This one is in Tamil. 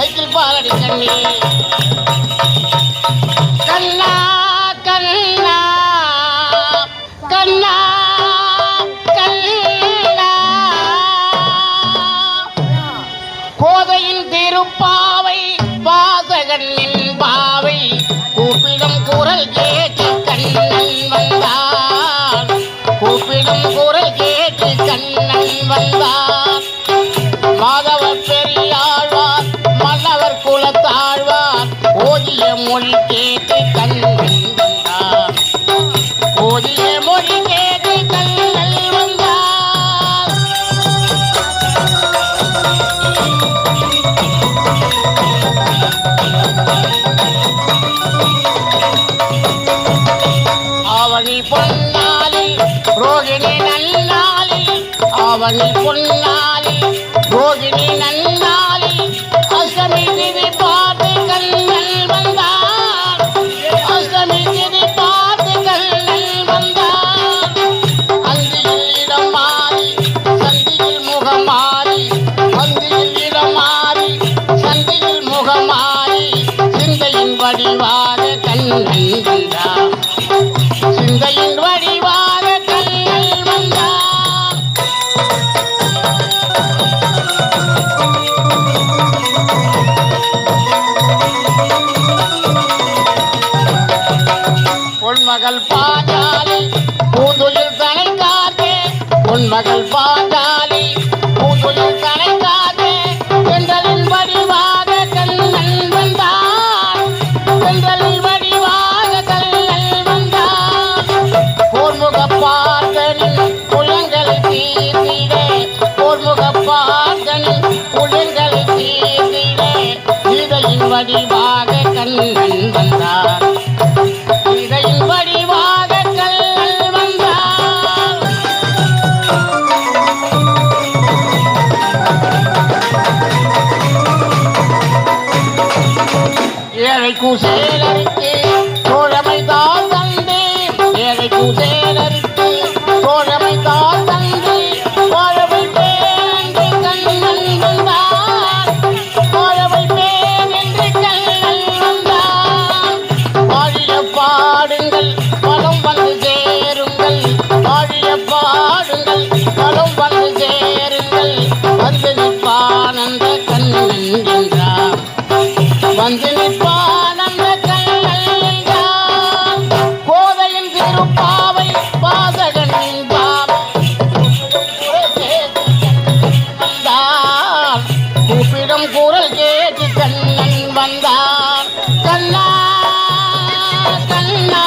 சைக்கிள் பாலடி கண்ணி. கண்ணா கண்ணா கண்ணா கண்ணா. கோதையின் திருப்பாவை வாசகனின் மொழி கேட்டு கண்கள் வந்தார் ஓதிய மொழி கேட்டு கண்கள் வந்தார் அவனி பொன்னாலி ரோகிணி நன்னாலி அவனி பொன்னாலி ரோ சந்தியில் சிந்தையின் வடிவாக கண்ணன் வந்தார் சிந்தையின் வடிவாக கண்ணன் வந்தார் பொன்மகள் பாஞ்சாலி பூந்துயில் தனை காத்தே பொன்மகள் பாஞ்சாலி பூந்துயில் தனை காத்தே தென்றலின் வடிவாக போர்முக பார்த்தனின் புலங்களை இதையின் வடிவாக கண்ணன் வந்தார். இதையின் வடிவாக கண்ணன் வந்தார். ஏழை குசேலருக்கு தோழமை தான் தந்தே ஏழை குசேலருக்கு கண்ணன் என்றார் வந்து நிற்பானந்த கண்ணன் கோதையின் திருப்பாவை கூப்பிடும் குரல் கேட்டு